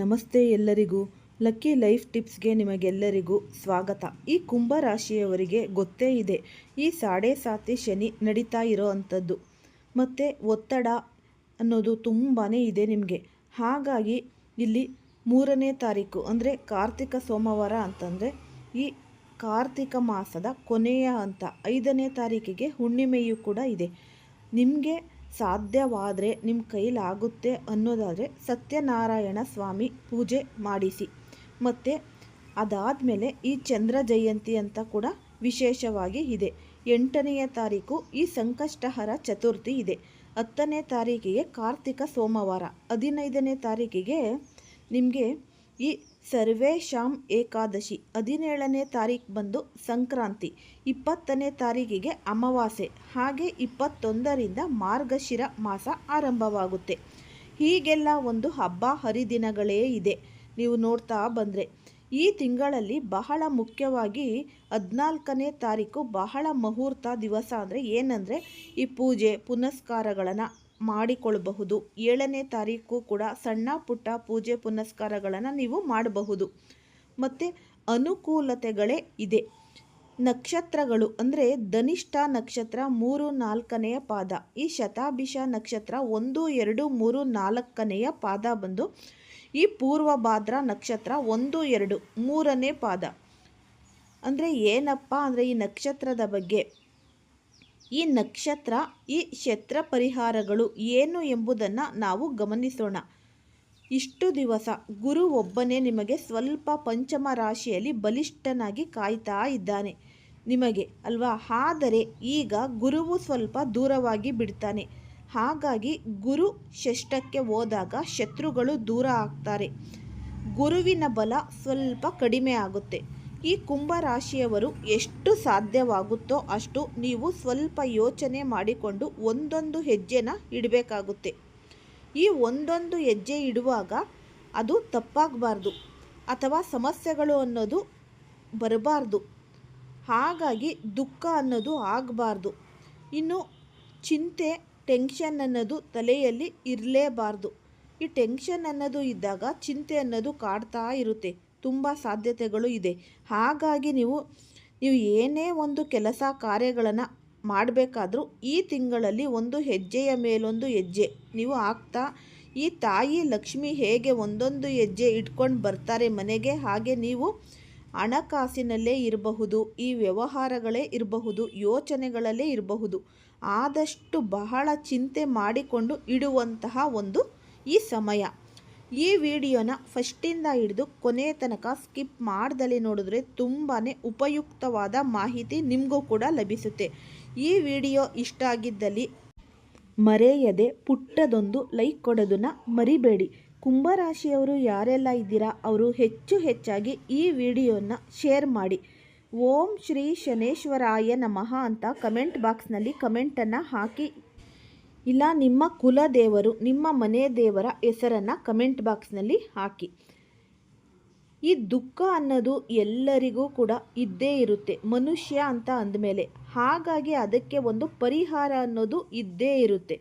ನಮಸ್ತೆ ಎಲ್ಲರಿಗೂ. Lucky life ಟಿಪ್ಸ್ಗೆ ನಿಮಗೆಲ್ಲರಿಗೂ ಸ್ವಾಗತ. ಈ ಕುಂಭ ರಾಶಿಯವರಿಗೆ ಗೊತ್ತೇ ಇದೆ. ಈ ಸಾಡೆ ಸಾತಿ ಶನಿ ನಡೀತಾ ಇರೋ ಅಂಥದ್ದು. ಮತ್ತು ಒತ್ತಡ ಅನ್ನೋದು ತುಂಬಾ ಇದೆ ನಿಮಗೆ. ಹಾಗಾಗಿ ಇಲ್ಲಿ ಮೂರನೇ ತಾರೀಕು, ಅಂದರೆ ಕಾರ್ತಿಕ ಸೋಮವಾರ ಅಂತಂದರೆ ಈ ಕಾರ್ತಿಕ ಮಾಸದ ಕೊನೆಯ ಹಂತ, ಐದನೇ ತಾರೀಕಿಗೆ ಹುಣ್ಣಿಮೆಯೂ ಕೂಡ ಇದೆ. ನಿಮಗೆ ಸಾಧ್ಯವಾದರೆ ನಿಮ್ಮ ಕೈಲಾಗುತ್ತೆ ಅನ್ನೋದಾದರೆ ಸತ್ಯನಾರಾಯಣ ಸ್ವಾಮಿ ಪೂಜೆ ಮಾಡಿಸಿ. ಮತ್ತು ಅದಾದಮೇಲೆ ಈ ಚಂದ್ರ ಜಯಂತಿ ಅಂತ ಕೂಡ ವಿಶೇಷವಾಗಿ ಇದೆ. ಎಂಟನೆಯ ತಾರೀಕು ಈ ಸಂಕಷ್ಟಹರ ಚತುರ್ಥಿ ಇದೆ. ಹತ್ತನೇ ತಾರೀಕಿಗೆ ಕಾರ್ತಿಕ ಸೋಮವಾರ. ಹದಿನೈದನೇ ತಾರೀಕಿಗೆ ನಿಮಗೆ ಈ ಸರ್ವೇಶಾಮ್ ಏಕಾದಶಿ ಹದಿನೇಳನೇ ತಾರೀಕು ಬಂದು ಸಂಕ್ರಾಂತಿ ಇಪ್ಪತ್ತನೇ ತಾರೀಕಿಗೆ ಅಮಾವಾಸ್ಯೆ. ಹಾಗೆ ಇಪ್ಪತ್ತೊಂದರಿಂದ ಮಾರ್ಗಶಿರ ಮಾಸ ಆರಂಭವಾಗುತ್ತೆ. ಹೀಗೆಲ್ಲ ಒಂದು ಹಬ್ಬ ಹರಿದಿನಗಳೇ ಇದೆ. ನೀವು ನೋಡ್ತಾ ಬಂದರೆ ಈ ತಿಂಗಳಲ್ಲಿ ಬಹಳ ಮುಖ್ಯವಾಗಿ ಹದಿನಾಲ್ಕನೇ ತಾರೀಕು ಬಹಳ ಮುಹೂರ್ತ ದಿವಸ ಅಂದರೆ ಏನಂದರೆ ಈ ಪೂಜೆ, ಪುನಸ್ಕಾರಗಳನ್ನು ಮಾಡಿಕೊಳ್ಳಬಹುದು. ಏಳನೇ ತಾರೀಕು ಕೂಡ ಸಣ್ಣ ಪುಟ್ಟ ಪೂಜೆ ಪುನಸ್ಕಾರಗಳನ್ನು ನೀವು ಮಾಡಬಹುದು. ಮತ್ತು ಅನುಕೂಲತೆಗಳೇ ಇದೆ. ನಕ್ಷತ್ರಗಳು ಅಂದರೆ ಧನಿಷ್ಠ ನಕ್ಷತ್ರ ಮೂರು ನಾಲ್ಕನೆಯ ಪಾದ. ಈ ಶತಾಭಿಷ ನಕ್ಷತ್ರ ಒಂದು, ಎರಡು, ಮೂರು, ನಾಲ್ಕನೆಯ ಪಾದ ಬಂದು ಈ ಪೂರ್ವ ಭಾದ್ರ ನಕ್ಷತ್ರ ಒಂದು, ಎರಡು, ಮೂರನೇ ಪಾದ. ಅಂದರೆ ಏನಪ್ಪ ಅಂದರೆ ಈ ನಕ್ಷತ್ರದ ಬಗ್ಗೆ ಈ ನಕ್ಷತ್ರ, ಈ ಕ್ಷೇತ್ರ ಪರಿಹಾರಗಳು ಏನು ಎಂಬುದನ್ನು ನಾವು ಗಮನಿಸೋಣ. ಇಷ್ಟು ದಿವಸ ಗುರು ಒಬ್ಬನೇ ನಿಮಗೆ ಸ್ವಲ್ಪ ಪಂಚಮ ರಾಶಿಯಲ್ಲಿ ಬಲಿಷ್ಠನಾಗಿ ಕಾಯ್ತಾ ಇದ್ದಾನೆ. ನಿಮಗೆ ಅಲ್ವಾ? ಆದರೆ ಈಗ ಗುರುವು ಸ್ವಲ್ಪ ದೂರವಾಗಿ ಬಿಡ್ತಾನೆ. ಹಾಗಾಗಿ ಗುರು ಷಷ್ಠಕ್ಕೆ ಹೋದಾಗ ಶತ್ರುಗಳು ದೂರ ಆಗ್ತಾರೆ. ಗುರುವಿನ ಬಲ ಸ್ವಲ್ಪ ಕಡಿಮೆ ಆಗುತ್ತೆ. ಈ ಕುಂಭ ರಾಶಿಯವರು ಎಷ್ಟು ಸಾಧ್ಯವಾಗುತ್ತೋ ಅಷ್ಟು ನೀವು ಸ್ವಲ್ಪ ಯೋಚನೆ ಮಾಡಿಕೊಂಡು ಒಂದೊಂದು ಹೆಜ್ಜೆನ ಇಡಬೇಕಾಗುತ್ತೆ. ಈ ಒಂದೊಂದು ಹೆಜ್ಜೆ ಇಡುವಾಗ ಅದು ತಪ್ಪಾಗಬಾರ್ದು ಅಥವಾ ಸಮಸ್ಯೆಗಳು ಅನ್ನೋದು ಬರಬಾರ್ದು. ಹಾಗಾಗಿ ದುಃಖ ಅನ್ನೋದು ಆಗಬಾರ್ದು. ಇನ್ನು ಚಿಂತೆ, ಟೆನ್ಷನ್ ಅನ್ನೋದು ತಲೆಯಲ್ಲಿ ಇರಲೇಬಾರ್ದು. ಈ ಟೆನ್ಷನ್ ಅನ್ನೋದು ಇದ್ದಾಗ ಚಿಂತೆ ಅನ್ನೋದು ಕಾಡ್ತಾ ಇರುತ್ತೆ. ತುಂಬ ಸಾಧ್ಯತೆಗಳು ಇದೆ. ಹಾಗಾಗಿ ನೀವು ನೀವು ಏನೇ ಒಂದು ಕೆಲಸ ಕಾರ್ಯಗಳನ್ನು ಮಾಡಬೇಕಾದ್ರೂ ಈ ತಿಂಗಳಲ್ಲಿ ಒಂದು ಹೆಜ್ಜೆಯ ಮೇಲೊಂದು ಹೆಜ್ಜೆ. ನೀವು ಆಗ್ತಾ, ಈ ತಾಯಿ ಲಕ್ಷ್ಮಿ ಹೇಗೆ ಒಂದೊಂದು ಹೆಜ್ಜೆ ಇಟ್ಕೊಂಡು ಬರ್ತಾರೆ ಮನೆಗೆ, ಹಾಗೆ ನೀವು ಹಣಕಾಸಿನಲ್ಲೇ ಇರಬಹುದು, ಈ ವ್ಯವಹಾರಗಳೇ ಇರಬಹುದು, ಯೋಚನೆಗಳಲ್ಲೇ ಇರಬಹುದು. ಆದಷ್ಟು ಬಹಳ ಚಿಂತೆ ಮಾಡಿಕೊಂಡು ಇಡುವಂತಹ ಒಂದು ಈ ಸಮಯ. ಈ ವಿಡಿಯೋನ ಫಸ್ಟಿಂದ ಹಿಡಿದು ಕೊನೆಯ ತನಕ ಸ್ಕಿಪ್ ಮಾಡ್ದಲ್ಲಿ ನೋಡಿದ್ರೆ ತುಂಬಾ ಉಪಯುಕ್ತವಾದ ಮಾಹಿತಿ ನಿಮಗೂ ಕೂಡ ಲಭಿಸುತ್ತೆ. ಈ ವಿಡಿಯೋ ಇಷ್ಟ ಆಗಿದ್ದಲ್ಲಿ ಮರೆಯದೆ ಪುಟ್ಟದೊಂದು ಲೈಕ್ ಕೊಡೋದನ್ನು ಮರಿಬೇಡಿ. ಕುಂಭರಾಶಿಯವರು ಯಾರೆಲ್ಲ ಇದ್ದೀರಾ, ಅವರು ಹೆಚ್ಚು ಹೆಚ್ಚಾಗಿ ಈ ವಿಡಿಯೋನ ಶೇರ್ ಮಾಡಿ. ಓಂ ಶ್ರೀ ಶನೇಶ್ವರಾಯ ನಮಃ ಅಂತ ಕಮೆಂಟ್ ಬಾಕ್ಸ್ನಲ್ಲಿ ಕಮೆಂಟನ್ನು ಹಾಕಿ ಇಲ್ಲ, ನಿಮ್ಮ ಕುಲದೇವರು, ನಿಮ್ಮ ಮನೆ ದೇವರ ಹೆಸರನ್ನು ಕಮೆಂಟ್ ಬಾಕ್ಸ್ನಲ್ಲಿ ಹಾಕಿ. ಈ ದುಃಖ ಅನ್ನೋದು ಎಲ್ಲರಿಗೂ ಕೂಡ ಇದ್ದೇ ಇರುತ್ತೆ, ಮನುಷ್ಯ ಅಂತ ಅಂದಮೇಲೆ. ಹಾಗಾಗಿ ಅದಕ್ಕೆ ಒಂದು ಪರಿಹಾರ ಅನ್ನೋದು ಇದ್ದೇ ಇರುತ್ತೆ.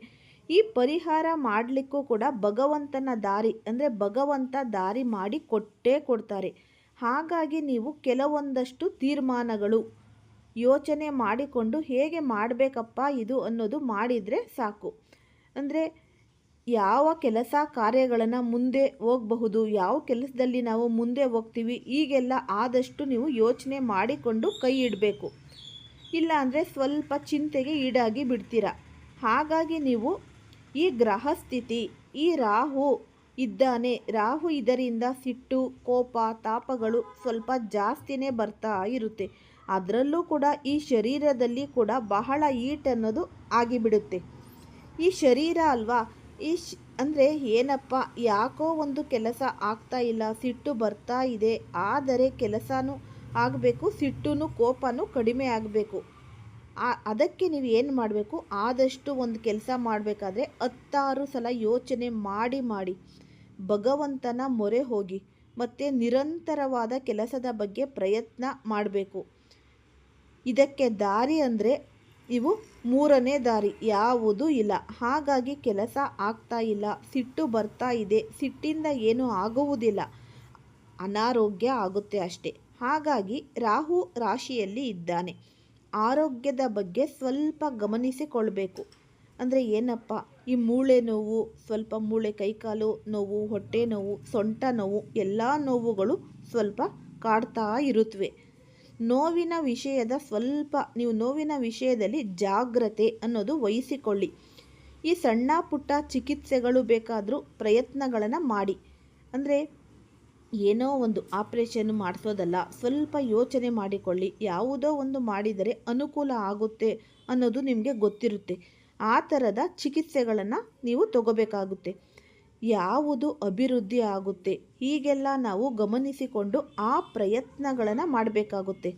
ಈ ಪರಿಹಾರ ಮಾಡಲಿಕ್ಕೂ ಕೂಡ ಭಗವಂತನ ದಾರಿ, ಅಂದರೆ ಭಗವಂತ ದಾರಿ ಮಾಡಿ ಕೊಟ್ಟೇ ಕೊಡ್ತಾರೆ. ಹಾಗಾಗಿ ನೀವು ಕೆಲವೊಂದಷ್ಟು ತೀರ್ಮಾನಗಳು ಯೋಚನೆ ಮಾಡಿಕೊಂಡು ಹೇಗೆ ಮಾಡಬೇಕಪ್ಪ ಇದು ಅನ್ನೋದು ಮಾಡಿದರೆ ಸಾಕು. ಅಂದರೆ ಯಾವ ಕೆಲಸ ಕಾರ್ಯಗಳನ್ನು ಮುಂದೆ ಹೋಗಬಹುದು, ಯಾವ ಕೆಲಸದಲ್ಲಿ ನಾವು ಮುಂದೆ ಹೋಗ್ತೀವಿ, ಈಗೆಲ್ಲ ಆದಷ್ಟು ನೀವು ಯೋಚನೆ ಮಾಡಿಕೊಂಡು ಕೈ ಇಡಬೇಕು. ಇಲ್ಲ ಅಂದರೆ ಸ್ವಲ್ಪ ಚಿಂತೆಗೆ ಈಡಾಗಿ ಬಿಡ್ತೀರ. ಹಾಗಾಗಿ ನೀವು ಈ ಗ್ರಹ ಸ್ಥಿತಿ, ಈ ರಾಹು ಇದ್ದಾನೆ, ರಾಹು ಇದರಿಂದ ಸಿಟ್ಟು, ಕೋಪ, ತಾಪಗಳು ಸ್ವಲ್ಪ ಜಾಸ್ತಿನೇ ಬರ್ತಾ ಇರುತ್ತೆ. ಅದರಲ್ಲೂ ಕೂಡ ಈ ಶರೀರದಲ್ಲಿ ಕೂಡ ಬಹಳ ಈಟ್ ಅನ್ನೋದು ಆಗಿಬಿಡುತ್ತೆ. ಈ ಶರೀರ ಅಲ್ವಾ? ಈ ಶ್ ಅಂದರೆ ಏನಪ್ಪ? ಯಾಕೋ ಒಂದು ಕೆಲಸ ಆಗ್ತಾ ಇಲ್ಲ, ಸಿಟ್ಟು ಬರ್ತಾ ಇದೆ. ಆದರೆ ಕೆಲಸನೂ ಆಗಬೇಕು ಸಿಟ್ಟು ಕೋಪನೂ ಕಡಿಮೆ ಆಗಬೇಕು. ಅದಕ್ಕೆ ನೀವು ಏನು ಮಾಡಬೇಕು? ಆದಷ್ಟು ಒಂದು ಕೆಲಸ ಮಾಡಬೇಕಾದ್ರೆ ಹತ್ತಾರು ಸಲ ಯೋಚನೆ ಮಾಡಿ ಮಾಡಿ, ಭಗವಂತನ ಮೊರೆ ಹೋಗಿ, ಮತ್ತು ನಿರಂತರವಾದ ಕೆಲಸದ ಬಗ್ಗೆ ಪ್ರಯತ್ನ ಮಾಡಬೇಕು. ಇದಕ್ಕೆ ದಾರಿ ಅಂದರೆ ಇವು ಮೂರನೇ ದಾರಿ. ಯಾವುದೂ ಇಲ್ಲ. ಹಾಗಾಗಿ ಕೆಲಸ ಆಗ್ತಾ ಇಲ್ಲ. ಸಿಟ್ಟು ಬರ್ತಾ ಇದೆ. ಸಿಟ್ಟಿಂದ ಏನೂ ಆಗುವುದಿಲ್ಲ. ಅನಾರೋಗ್ಯ ಆಗುತ್ತೆ ಅಷ್ಟೇ. ಹಾಗಾಗಿ ರಾಹು ರಾಶಿಯಲ್ಲಿ ಇದ್ದಾನೆ. ಆರೋಗ್ಯದ ಬಗ್ಗೆ ಸ್ವಲ್ಪ ಗಮನಿಸಿಕೊಳ್ಬೇಕು. ಅಂದರೆ ಏನಪ್ಪ? ಈ ಮೂಳೆ ನೋವು, ಸ್ವಲ್ಪ ಮೂಳೆ ಕೈಕಾಲು ನೋವು, ಹೊಟ್ಟೆ ನೋವು, ಸೊಂಟ ನೋವು, ಎಲ್ಲ ನೋವುಗಳು ಸ್ವಲ್ಪ ಕಾಡ್ತಾ ಇರುತ್ತವೆ ನೋವಿನ ವಿಷಯದ ಸ್ವಲ್ಪ, ನೀವು ನೋವಿನ ವಿಷಯದಲ್ಲಿ ಜಾಗ್ರತೆ ಅನ್ನೋದು ವಹಿಸಿಕೊಳ್ಳಿ. ಈ ಸಣ್ಣ ಪುಟ್ಟ ಚಿಕಿತ್ಸೆಗಳು ಬೇಕಾದರೂ ಪ್ರಯತ್ನಗಳನ್ನು ಮಾಡಿ. ಅಂದರೆ ಏನೋ ಒಂದು ಆಪ್ರೇಷನ್ ಮಾಡಿಸೋದಲ್ಲ, ಸ್ವಲ್ಪ ಯೋಚನೆ ಮಾಡಿಕೊಳ್ಳಿ. ಯಾವುದೋ ಒಂದು ಮಾಡಿದರೆ ಅನುಕೂಲ ಆಗುತ್ತೆ ಅನ್ನೋದು ನಿಮಗೆ ಗೊತ್ತಿರುತ್ತೆ. ಆ ಥರದ ಚಿಕಿತ್ಸೆಗಳನ್ನು ನೀವು ತಗೋಬೇಕಾಗುತ್ತೆ. ಯಾವುದು ಅಭಿವೃದ್ಧಿ ಆಗುತ್ತೆ? ಹೀಗೆಲ್ಲ ನಾವು ಗಮನಿಸಿಕೊಂಡು ಆ ಪ್ರಯತ್ನಗಳನ್ನು ಮಾಡಬೇಕಾಗುತ್ತೆ.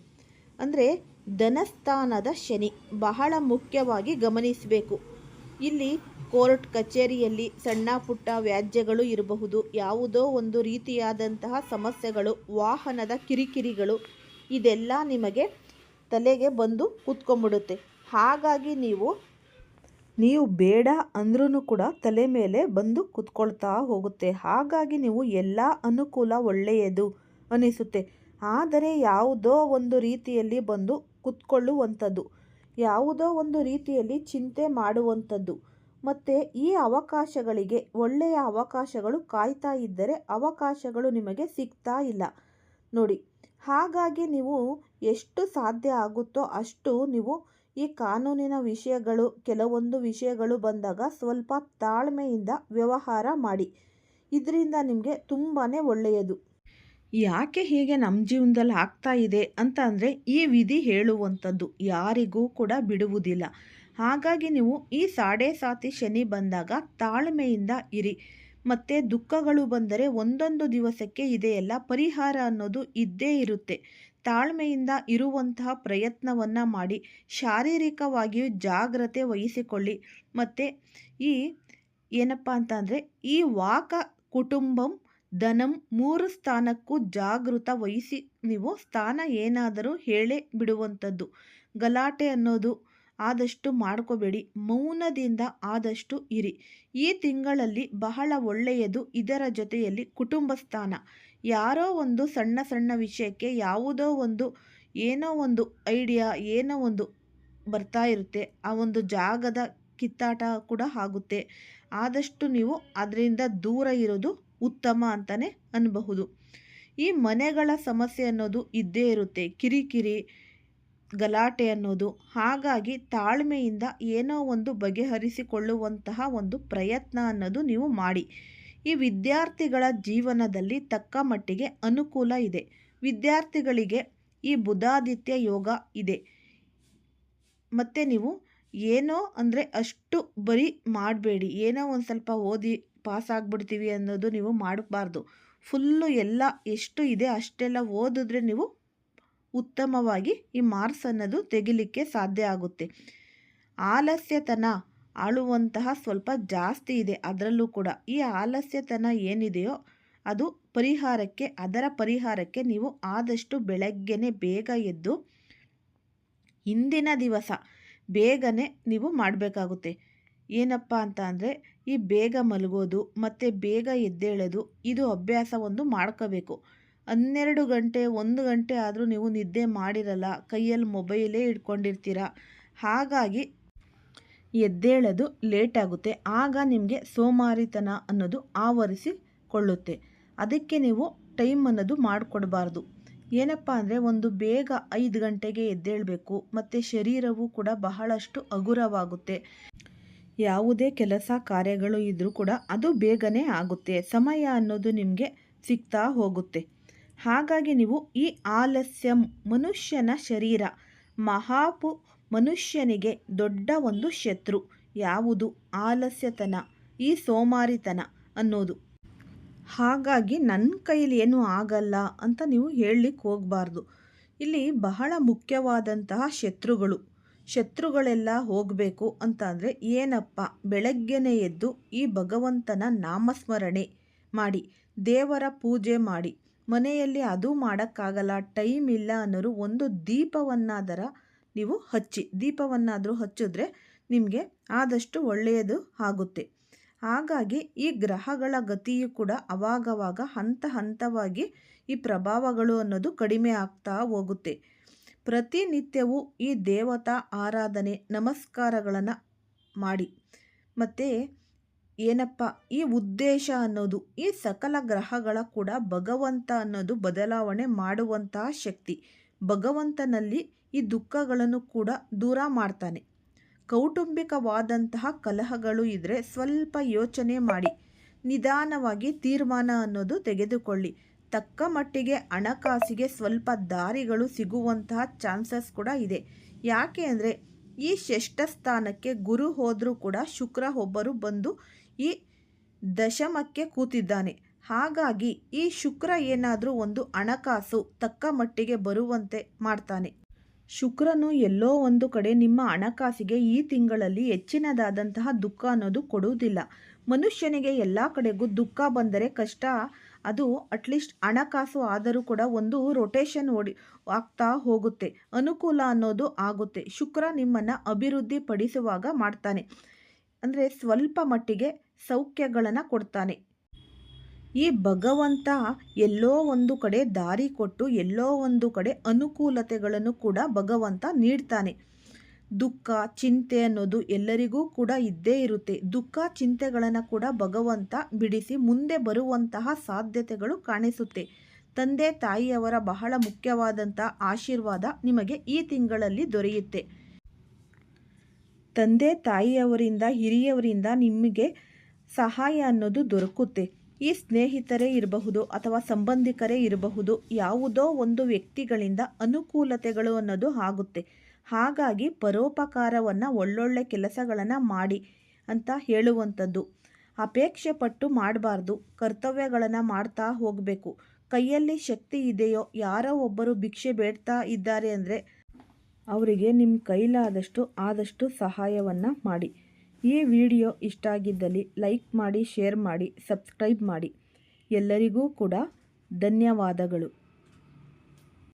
ಅಂದರೆ ಧನಸ್ಥಾನದ ಶನಿ, ಬಹಳ ಮುಖ್ಯವಾಗಿ ಗಮನಿಸಬೇಕು. ಇಲ್ಲಿ ಕೋರ್ಟ್ ಕಚೇರಿಯಲ್ಲಿ ಸಣ್ಣ ಪುಟ್ಟ ವ್ಯಾಜ್ಯಗಳು ಇರಬಹುದು. ಯಾವುದೋ ಒಂದು ರೀತಿಯಾದಂತಹ ಸಮಸ್ಯೆಗಳು, ವಾಹನದ ಕಿರಿಕಿರಿಗಳು, ಇದೆಲ್ಲ ನಿಮಗೆ ತಲೆಗೆ ಬಂದು ಕೂತ್ಕೊಂಡ್ಬಿಡುತ್ತೆ. ಹಾಗಾಗಿ ನೀವು ನೀವು ಬೇಡ ಅಂದ್ರೂ ಕೂಡ ತಲೆ ಮೇಲೆ ಬಂದು ಕುತ್ಕೊಳ್ತಾ ಹೋಗುತ್ತೆ. ಹಾಗಾಗಿ ನೀವು ಎಲ್ಲ ಅನುಕೂಲ ಒಳ್ಳೆಯದು ಅನಿಸುತ್ತೆ. ಆದರೆ ಯಾವುದೋ ಒಂದು ರೀತಿಯಲ್ಲಿ ಬಂದು ಕುತ್ಕೊಳ್ಳುವಂಥದ್ದು, ಯಾವುದೋ ಒಂದು ರೀತಿಯಲ್ಲಿ ಚಿಂತೆ ಮಾಡುವಂಥದ್ದು. ಮತ್ತು ಈ ಅವಕಾಶಗಳಿಗೆ, ಒಳ್ಳೆಯ ಅವಕಾಶಗಳು ಕಾಯ್ತಾ ಇದ್ದರೆ ಅವಕಾಶಗಳು ನಿಮಗೆ ಸಿಗ್ತಾ ಇಲ್ಲ. ನೋಡಿ, ಹಾಗಾಗಿ ನೀವು ಎಷ್ಟು ಸಾಧ್ಯ ಆಗುತ್ತೋ ಅಷ್ಟು ನೀವು ಈ ಕಾನೂನಿನ ವಿಷಯಗಳು, ಕೆಲವೊಂದು ವಿಷಯಗಳು ಬಂದಾಗ ಸ್ವಲ್ಪ ತಾಳ್ಮೆಯಿಂದ ವ್ಯವಹಾರ ಮಾಡಿ. ಇದರಿಂದ ನಿಮಗೆ ತುಂಬಾ ಒಳ್ಳೆಯದು. ಯಾಕೆ ಹೀಗೆ ನಮ್ಮ ಜೀವನದಲ್ಲಿ ಆಗ್ತಾ ಇದೆ ಅಂತ ಅಂದರೆ ಈ ವಿಧಿ ಹೇಳುವಂಥದ್ದು ಯಾರಿಗೂ ಕೂಡ ಬಿಡುವುದಿಲ್ಲ. ಹಾಗಾಗಿ ನೀವು ಈ ಸಾಡೆ ಸಾತಿ ಶನಿ ಬಂದಾಗ ತಾಳ್ಮೆಯಿಂದ ಇರಿ. ಮತ್ತು ದುಃಖಗಳು ಬಂದರೆ ಒಂದೊಂದು ದಿವಸಕ್ಕೆ ಇದೆಯಲ್ಲ, ಪರಿಹಾರ ಅನ್ನೋದು ಇದ್ದೇ ಇರುತ್ತೆ. ತಾಳ್ಮೆಯಿಂದ ಇರುವಂತಹ ಪ್ರಯತ್ನವನ್ನು ಮಾಡಿ, ಶಾರೀರಿಕವಾಗಿಯೂ ಜಾಗ್ರತೆ ವಹಿಸಿಕೊಳ್ಳಿ. ಮತ್ತು ಈ ಏನಪ್ಪ ಅಂತ ಅಂದರೆ, ಈ ವಾಕ ಕುಟುಂಬಂ ಧನಂ ಮೂರು ಸ್ಥಾನಕ್ಕೂ ಜಾಗೃತ ವಹಿಸಿ, ನೀವು ಸ್ಥಾನ ಏನಾದರೂ ಹೇಳೇ ಬಿಡುವಂಥದ್ದು. ಗಲಾಟೆ ಅನ್ನೋದು ಆದಷ್ಟು ಮಾಡ್ಕೋಬೇಡಿ, ಮೌನದಿಂದ ಆದಷ್ಟು ಇರಿ. ಈ ತಿಂಗಳಲ್ಲಿ ಬಹಳ ಒಳ್ಳೆಯದು ಇದರ ಜೊತೆಯಲ್ಲಿ ಕುಟುಂಬ ಸ್ಥಾನ ಯಾರೋ ಒಂದು ಸಣ್ಣ ಸಣ್ಣ ವಿಷಯಕ್ಕೆ ಯಾವುದೋ ಒಂದು, ಏನೋ ಒಂದು ಐಡಿಯಾ ಏನೋ ಒಂದು ಬರ್ತಾ ಇರುತ್ತೆ. ಆ ಒಂದು ಜಾಗದ ಕಿತ್ತಾಟ ಕೂಡ ಆಗುತ್ತೆ. ಆದಷ್ಟು ನೀವು ಅದರಿಂದ ದೂರ ಇರೋದು ಉತ್ತಮ ಅಂತಲೇ ಅನ್ನಬಹುದು ಈ ಮನೆಗಳ ಸಮಸ್ಯೆ ಅನ್ನೋದು ಇದ್ದೇ ಇರುತ್ತೆ. ಕಿರಿಕಿರಿ, ಗಲಾಟೆ ಅನ್ನೋದು. ಹಾಗಾಗಿ ತಾಳ್ಮೆಯಿಂದ ಏನೋ ಒಂದು ಬಗೆಹರಿಸಿಕೊಳ್ಳುವಂತಹ ಒಂದು ಪ್ರಯತ್ನ ಅನ್ನೋದು ನೀವು ಮಾಡಿ. ಈ ವಿದ್ಯಾರ್ಥಿಗಳ ಜೀವನದಲ್ಲಿ ತಕ್ಕ ಮಟ್ಟಿಗೆ ಅನುಕೂಲ ಇದೆ. ವಿದ್ಯಾರ್ಥಿಗಳಿಗೆ ಈ ಬುಧಾದಿತ್ಯ ಯೋಗ ಇದೆ. ಮತ್ತು ನೀವು ಏನೋ ಅಂದರೆ ಅಷ್ಟು ಬರೀ ಮಾಡಬೇಡಿ. ಏನೋ ಒಂದು ಸ್ವಲ್ಪ ಓದಿ ಪಾಸ್ ಆಗಿಬಿಡ್ತೀವಿ ಅನ್ನೋದು ನೀವು ಮಾಡಬಾರ್ದು. ಫುಲ್ಲು ಎಲ್ಲ ಎಷ್ಟು ಇದೆ ಅಷ್ಟೆಲ್ಲ ಓದಿದ್ರೆ ನೀವು ಉತ್ತಮವಾಗಿ ಈ ಮಾರ್ಕ್ಸ್ ಅನ್ನೋದು ತೆಗಿಲಿಕ್ಕೆ ಸಾಧ್ಯ ಆಗುತ್ತೆ. ಆಲಸ್ಯತನ ಆಳುವಂತಹ ಸ್ವಲ್ಪ ಜಾಸ್ತಿ ಇದೆ. ಅದರಲ್ಲೂ ಕೂಡ ಈ ಆಲಸ್ಯತನ ಏನಿದೆಯೋ ಅದು ಪರಿಹಾರಕ್ಕೆ, ಅದರ ಪರಿಹಾರಕ್ಕೆ ನೀವು ಆದಷ್ಟು ಬೆಳಗ್ಗೆನೆ ಬೇಗ ಎದ್ದು ಹಿಂದಿನ ದಿವಸ ಬೇಗನೆ ನೀವು ಮಾಡಬೇಕಾಗುತ್ತೆ. ಏನಪ್ಪ ಅಂತ ಅಂದರೆ ಈ ಬೇಗ ಮಲಗೋದು, ಮತ್ತು ಬೇಗ ಎದ್ದೇಳೋದು, ಇದು ಅಭ್ಯಾಸ ಒಂದು ಮಾಡ್ಕೋಬೇಕು. ಹನ್ನೆರಡು ಗಂಟೆ, ಒಂದು ಗಂಟೆ ಆದರೂ ನೀವು ನಿದ್ದೆ ಮಾಡಿರಲ್ಲ, ಕೈಯಲ್ಲಿ ಮೊಬೈಲೇ ಇಟ್ಕೊಂಡಿರ್ತೀರ? ಹಾಗಾಗಿ ಎದ್ದೇಳೋದು ಲೇಟ್ ಆಗುತ್ತೆ. ಆಗ ನಿಮಗೆ ಸೋಮಾರಿತನ ಅನ್ನೋದು ಆವರಿಸಿಕೊಳ್ಳುತ್ತೆ. ಅದಕ್ಕೆ ನೀವು ಟೈಮ್ ಅನ್ನೋದು ಮಾಡಿಕೊಡಬಾರ್ದು. ಏನಪ್ಪ ಅಂದರೆ ಒಂದು ಬೇಗ ಐದು ಗಂಟೆಗೆ ಎದ್ದೇಳಬೇಕು. ಮತ್ತು ಶರೀರವು ಕೂಡ ಬಹಳಷ್ಟು ಹಗುರವಾಗುತ್ತೆ. ಯಾವುದೇ ಕೆಲಸ ಕಾರ್ಯಗಳು ಇದ್ದರೂ ಕೂಡ ಅದು ಬೇಗನೆ ಆಗುತ್ತೆ. ಸಮಯ ಅನ್ನೋದು ನಿಮಗೆ ಸಿಗ್ತಾ ಹೋಗುತ್ತೆ. ಹಾಗಾಗಿ ನೀವು ಈ ಆಲಸ್ಯ ಮನುಷ್ಯನ ಶರೀರ ಮಹಾಪು ಮನುಷ್ಯನಿಗೆ ದೊಡ್ಡ ಒಂದು ಶತ್ರು. ಯಾವುದು? ಆಲಸ್ಯತನ, ಈ ಸೋಮಾರಿತನ ಅನ್ನೋದು. ಹಾಗಾಗಿ ನನ್ನ ಕೈಲಿ ಏನೂ ಆಗಲ್ಲ ಅಂತ ನೀವು ಹೇಳಲಿಕ್ಕೆ ಹೋಗಬಾರ್ದು. ಇಲ್ಲಿ ಬಹಳ ಮುಖ್ಯವಾದಂತಹ ಶತ್ರುಗಳು. ಶತ್ರುಗಳೆಲ್ಲ ಹೋಗಬೇಕು ಅಂತ ಅಂದರೆ ಏನಪ್ಪ? ಬೆಳಗ್ಗೆನೆ ಎದ್ದು ಈ ಭಗವಂತನ ನಾಮಸ್ಮರಣೆ ಮಾಡಿ, ದೇವರ ಪೂಜೆ ಮಾಡಿ, ಮನೆಯಲ್ಲಿ ಅದು ಮಾಡೋಕ್ಕಾಗಲ್ಲ, ಟೈಮ್ ಇಲ್ಲ ಅನ್ನೋರು ಒಂದು ದೀಪವನ್ನಾದರ ನೀವು ಹಚ್ಚಿ, ದೀಪವನ್ನಾದರೂ ಹಚ್ಚಿದ್ರೆ ನಿಮಗೆ ಆದಷ್ಟು ಒಳ್ಳೆಯದು ಆಗುತ್ತೆ. ಹಾಗಾಗಿ ಈ ಗ್ರಹಗಳ ಗತಿಯು ಕೂಡ ಅವಾಗವಾಗ ಹಂತ ಹಂತವಾಗಿ ಈ ಪ್ರಭಾವಗಳು ಅನ್ನೋದು ಕಡಿಮೆ ಆಗ್ತಾ ಹೋಗುತ್ತೆ. ಪ್ರತಿನಿತ್ಯವೂ ಈ ದೇವತಾ ಆರಾಧನೆ, ನಮಸ್ಕಾರಗಳನ್ನು ಮಾಡಿ. ಮತ್ತು ಏನಪ್ಪ, ಈ ಉದ್ದೇಶ ಅನ್ನೋದು, ಈ ಸಕಲ ಗ್ರಹಗಳ ಕೂಡ ಭಗವಂತ ಅನ್ನೋದು ಬದಲಾವಣೆ ಮಾಡುವಂತಹ ಶಕ್ತಿ. ಭಗವಂತನಲ್ಲಿ ಈ ದುಃಖಗಳನ್ನು ಕೂಡ ದೂರ ಮಾಡ್ತಾನೆ. ಕೌಟುಂಬಿಕವಾದಂತಹ ಕಲಹಗಳು ಇದ್ದರೆ ಸ್ವಲ್ಪ ಯೋಚನೆ ಮಾಡಿ. ನಿಧಾನವಾಗಿ ತೀರ್ಮಾನ ಅನ್ನೋದು ತೆಗೆದುಕೊಳ್ಳಿ. ತಕ್ಕ ಮಟ್ಟಿಗೆ ಹಣಕಾಸಿಗೆ ಸ್ವಲ್ಪ ದಾರಿಗಳು ಸಿಗುವಂತಹ ಚಾನ್ಸಸ್ ಕೂಡ ಇದೆ. ಯಾಕೆ ಅಂದರೆ ಈ ಷಷ್ಠ ಸ್ಥಾನಕ್ಕೆ ಗುರು ಹೋದರೂ ಕೂಡ ಶುಕ್ರ ಒಬ್ಬರು ಬಂದು ಈ ದಶಮಕ್ಕೆ ಕೂತಿದ್ದಾನೆ. ಹಾಗಾಗಿ ಈ ಶುಕ್ರ ಏನಾದರೂ ಒಂದು ಹಣಕಾಸು ತಕ್ಕ ಮಟ್ಟಿಗೆ ಬರುವಂತೆ ಮಾಡ್ತಾನೆ. ಶುಕ್ರನು ಎಲ್ಲೋ ಒಂದು ಕಡೆ ನಿಮ್ಮ ಹಣಕಾಸಿಗೆ ಈ ತಿಂಗಳಲ್ಲಿ ಹೆಚ್ಚಿನದಾದಂತಹ ದುಃಖ ಅನ್ನೋದು ಕೊಡುವುದಿಲ್ಲ. ಮನುಷ್ಯನಿಗೆ ಎಲ್ಲ ಕಡೆಗೂ ದುಃಖ ಬಂದರೆ ಕಷ್ಟ. ಅದು ಅಟ್ಲೀಸ್ಟ್ ಹಣಕಾಸು ಆದರೂ ಕೂಡ ಒಂದು ರೊಟೇಷನ್ ಓಡಿ, ಆಗ್ತಾ ಹೋಗುತ್ತೆ. ಅನುಕೂಲ ಅನ್ನೋದು ಆಗುತ್ತೆ. ಶುಕ್ರ ನಿಮ್ಮನ್ನು ಅಭಿವೃದ್ಧಿ ಪಡಿಸುವಾಗ ಮಾಡ್ತಾನೆ. ಅಂದರೆ ಸ್ವಲ್ಪ ಮಟ್ಟಿಗೆ ಸೌಖ್ಯಗಳನ್ನು ಕೊಡ್ತಾನೆ. ಈ ಭಗವಂತ ಎಲ್ಲೋ ಒಂದು ಕಡೆ ದಾರಿ ಕೊಟ್ಟು, ಎಲ್ಲೋ ಒಂದು ಕಡೆ ಅನುಕೂಲತೆಗಳನ್ನು ಕೂಡ ಭಗವಂತ ನೀಡ್ತಾನೆ. ದುಃಖ, ಚಿಂತೆ ಅನ್ನೋದು ಎಲ್ಲರಿಗೂ ಕೂಡ ಇದ್ದೇ ಇರುತ್ತೆ. ದುಃಖ, ಚಿಂತೆಗಳನ್ನು ಕೂಡ ಭಗವಂತ ಬಿಡಿಸಿ ಮುಂದೆ ಬರುವಂತಹ ಸಾಧ್ಯತೆಗಳು ಕಾಣಿಸುತ್ತೆ. ತಂದೆ, ತಾಯಿಯವರ ಬಹಳ ಮುಖ್ಯವಾದಂಥ ಆಶೀರ್ವಾದ ನಿಮಗೆ ಈ ತಿಂಗಳಲ್ಲಿ ದೊರೆಯುತ್ತೆ. ತಂದೆ, ತಾಯಿಯವರಿಂದ, ಹಿರಿಯವರಿಂದ ನಿಮಗೆ ಸಹಾಯ ಅನ್ನೋದು ದೊರಕುತ್ತೆ. ಈ ಸ್ನೇಹಿತರೇ ಇರಬಹುದು ಅಥವಾ ಸಂಬಂಧಿಕರೇ ಇರಬಹುದು, ಯಾವುದೋ ಒಂದು ವ್ಯಕ್ತಿಗಳಿಂದ ಅನುಕೂಲತೆಗಳು ಅನ್ನೋದು ಆಗುತ್ತೆ. ಹಾಗಾಗಿ ಪರೋಪಕಾರವನ್ನು ಒಳ್ಳೊಳ್ಳೆ ಕೆಲಸಗಳನ್ನು ಮಾಡಿ ಅಂತ ಹೇಳುವಂಥದ್ದು. ಅಪೇಕ್ಷೆ ಪಟ್ಟು ಮಾಡಬಾರ್ದು, ಕರ್ತವ್ಯಗಳನ್ನು ಮಾಡ್ತಾ ಹೋಗಬೇಕು. ಕೈಯಲ್ಲಿ ಶಕ್ತಿ ಇದೆಯೋ, ಯಾರೋ ಒಬ್ಬರು ಭಿಕ್ಷೆ ಬೇಡ್ತಾ ಇದ್ದಾರೆ ಅಂದರೆ ಅವರಿಗೆ ನಿಮ್ಮ ಕೈಲಾದಷ್ಟು ಆದಷ್ಟು ಸಹಾಯವನ್ನು ಮಾಡಿ. ಈ ವಿಡಿಯೋ ಇಷ್ಟ ಆಗಿದ್ದಲ್ಲಿ ಲೈಕ್ ಮಾಡಿ ಶೇರ್ ಮಾಡಿ ಸಬ್ಸ್ಕ್ರೈಬ್ ಮಾಡಿ. ಎಲ್ಲರಿಗೂ ಕೂಡ ಧನ್ಯವಾದಗಳು.